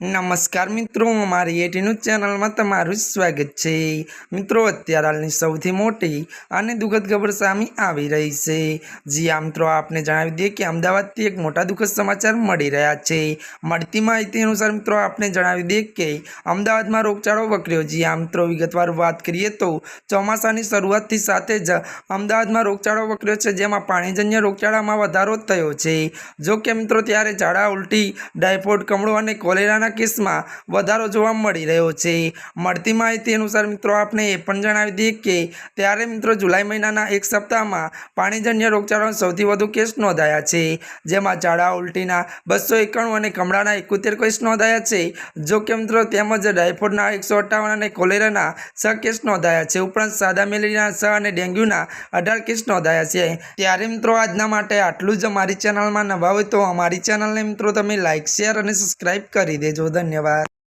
નમસ્કાર મિત્રો અમારી એટી ન્યૂઝ ચેનલમાં તમારું સ્વાગત છે. મિત્રો, અત્યારે હાલની સૌથી મોટી અને દુઃખદ ખબર સામે આવી રહી છે. જી આ મિત્રો, આપને જણાવી દઈએ કે અમદાવાદથી એક મોટા દુઃખદ સમાચાર મળી રહ્યા છે. મળતી માહિતી અનુસાર, મિત્રો, આપને જણાવી દઈએ કે અમદાવાદમાં રોગચાળો વકર્યો. જી આ મિત્રો, વિગતવાર વાત કરીએ તો ચોમાસાની શરૂઆતથી સાથે જ અમદાવાદમાં રોગચાળો વકર્યો છે, જેમાં પાણીજન્ય રોગચાળામાં વધારો થયો છે. જો કે, મિત્રો, ત્યારે ઝાડા, ઉલટી ડાયફોઇડ કમળો અને કોલેરાના કેસમાં વધારો જોવા મળી રહ્યો છે. મળતી માહિતી અનુસાર મિત્રો આપણે એ પણ જણાવી દઈએ કે ત્યારે મિત્રો જુલાઈ મહિનાના એક સપ્તાહમાં પાણીજન્ય રોગચાળાનો સૌથી વધુ કેસ નોંધાયા છે. જેમાં ઝાડા, ઉલટીના બસો એકાણું અને કમળાના એકોતેર કેસ નોંધાયા છે. જો કે મિત્રો, તેમજ ડાયફોડના એકસો અઠ્ઠાવન અને કોલેરાના છ કેસ નોંધાયા છે. ઉપરાંત સાદા મેલેરિયાના છ અને ડેન્ગ્યુના અઢાર કેસ નોંધાયા છે. ત્યારે મિત્રો, આજના માટે આટલું જ અમારી ચેનલમાં નવા હોય તો અમારી ચેનલને મિત્રો, તમે લાઇક શેર અને સબસ્ક્રાઈબ કરી દેજો. 就这，你吧。